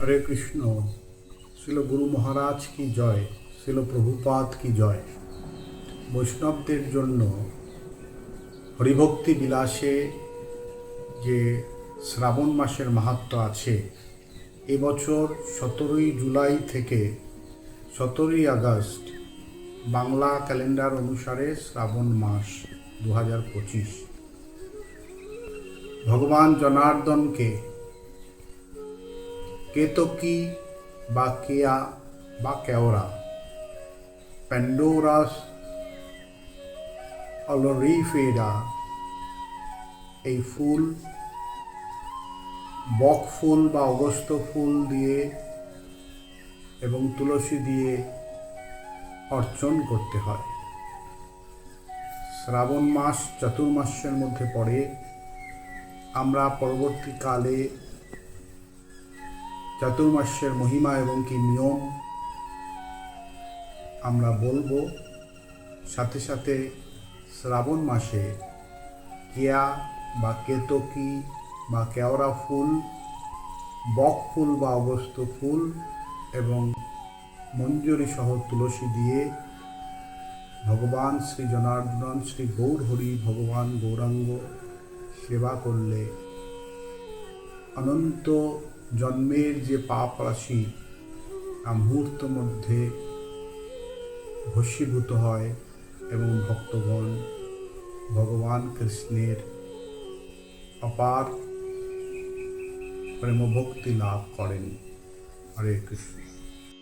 হরে কৃষ্ণ। শিল গুরু মহারাজ কি জয়? শিল প্রভুপাদ কি জয়? বৈষ্ণবদের জন্য হরিভক্তি বিলাসে যে শ্রাবণ মাসের মাহাত্ম আছে এবছর সতেরোই জুলাই থেকে সতেরোই আগস্ট বাংলা ক্যালেন্ডার অনুসারে শ্রাবণ মাস দু হাজার পঁচিশ। ভগবান জনার্দনকে কেতকী বা কেয়া বা কেওরা প্যান্ডোরাস অলরিফেরা এই ফুল বক ফুল বা অগস্ত ফুল দিয়ে এবং তুলসী দিয়ে অর্চন করতে হয়। শ্রাবণ মাস, চতুর্মাসের মধ্যে পড়ে। আমরা পরবর্তীকালে চাতুর্মাস্যের মহিমা এবং কি নিয়ম আমরা বলব। সাথে সাথে শ্রাবণ মাসে কেয়া বা কেতকী বা কেওড়া ফুল, বক ফুল বা অগস্ত ফুল এবং মঞ্জুরি সহ তুলসী দিয়ে ভগবান শ্রী জনার্দন, শ্রী গৌর হরি ভগবান গৌরাঙ্গ সেবা করলে অনন্ত জন্মের যে পাপ রাশি মুহূর্ত মধ্যে ভস্মীভূত হয় এবং ভক্তগণ ভগবান কৃষ্ণের অপার প্রেমভক্তি লাভ করেন। হরে কৃষ্ণ।